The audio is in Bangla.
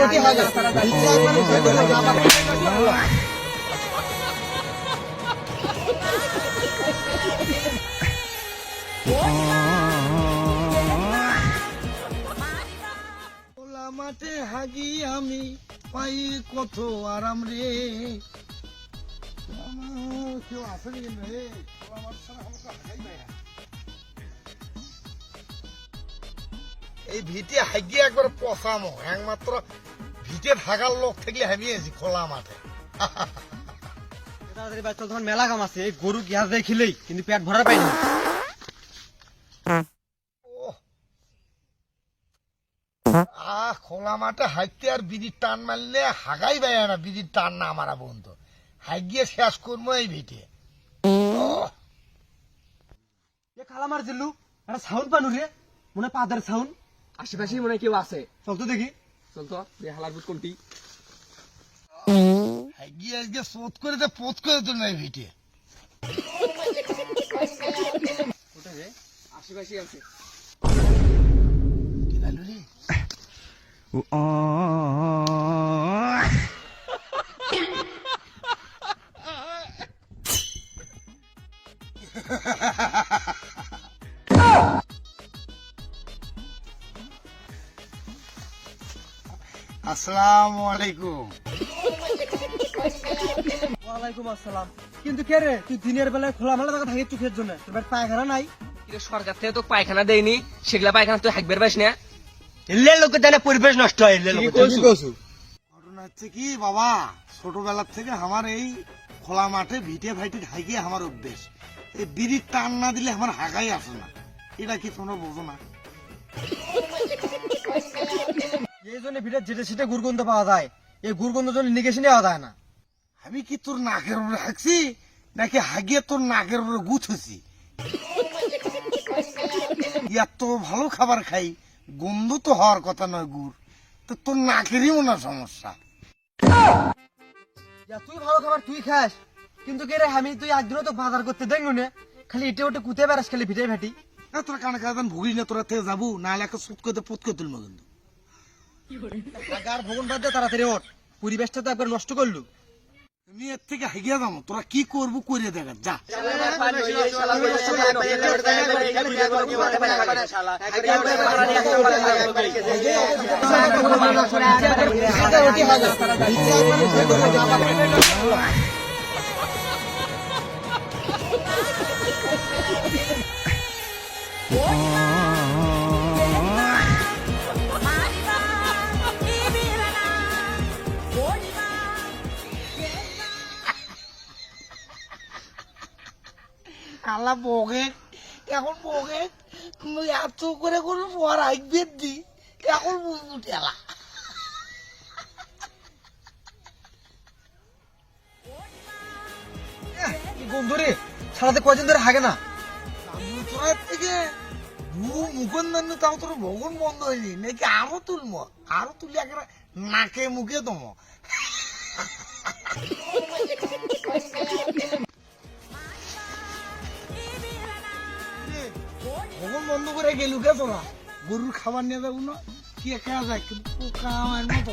দেবো, মাঠে হাগি আমি পাই কত আরাম রে। কেউ আছে নাকি রে মাঠ ছাড়া আমাকে হাগাই না। এই ভিটে হাগিয়ে একবার পচামো। একমাত্র ভিটে থাকার লোক থাকলে হামিয়েছি খোলা মাঠে। তাড়াতাড়ি বাচ্চা তখন মেলা কাম আছে। গরু গ্যাস দিয়ে খেলেই কিন্তু পেট ভরা পাই না। আহ খোলা মাঠে হাইতে আর বিড়ির টান মারলে হাগাই বেয় না বিড়ির টান না আমার বন্ধু হাগিয়ে শেষ করব এই ভিটে। ওহ। এ খালা মার জিল্লু একটা সাউন্ড পানু রে। মনে পাদার সাউন্ড আশেপাশেই মনে কেউ আছে। চল তো দেখি। চল তো হালার বুট কোনটি? আজকে শোধ করে পোত করে তো নাই ভিটে। কোথায় রে? আশেপাশেই আছে। কি লালু রে? আসসালামু আলাইকুম। ওয়ালাইকুম আসসালাম। কিন্তু কে রে? তুই দিনের বেলায় খোলা মেলা থাকি চোখের জন্য। তোর পায়খানা নাই? কিন্তু সরকার থেকে তো পায়খানা দেয়নি। সেগুলা পায়খানা তুই হাঁকবের পাইস না? এলে লোকের জানে পরিবেশ নষ্ট হয় এলে ঠিকই ঘটনা হচ্ছে কি বাবা ছোটবেলার থেকে আমার এই খোলা মাঠে ভিটে ভাইটে হাইকে আমার অভ্যেস। এই বিড়ির টান না দিলে আমার হাগাই আসে না। এটা কি তোমরা বোঝো না? জন্য যেটা সেটা গুরগন্ধ পাওয়া যায়। এই গুরগন্ধ জন্য নেওয়া যায় না। আমি কি তোর নাকের উপরে হাঁকছি? নাকি হাগিয়ে তোর নাকের উপরে গুছছি এত ভালো খাবার খাই গন্ধ তো হওয়ার কথা নয় গুড়। তো তোর নাকেরই মনে সমস্যা। তুই ভালো খাবার তুই খাস। কিন্তু কে রে আমি তুই একদিনও তো বাজার করতে দেখল না। খালি ইটে ওটে কুতে বেড়াস খালি ভিটে ভাটি। না তোরা কানে কানে ভুগি না তোরা থেকে যাব নাহলে একটা সুত করতে পুত করে তুলবো কিন্তু। আর ভোগন বাদ তাড়াতাড়ি ওঠ। পরিবেশটা তো একবার নষ্ট করলু। তুমি এর থেকে হাগিয়ে যাব তোরা কি করব করে দেখা যা। আল্লাহ বগে এখন বগে এত করে করে পর আইবে দি, এখন বুঝব ঠেলা। সারাতে কয়দিন ধরে হাগে না? তোর থেকে মুখন দান্ন তাও তোর ভগন বন্ধ হয়নি, নাকি আরও তুলবো? আরও তুলে একেবারে নাকে মুখে দমো বন্ধ করে গেলু কে তোরা গরুর খাবার নিয়ে যাব না? কি একা যায়? কিন্তু পোকা আমার মতো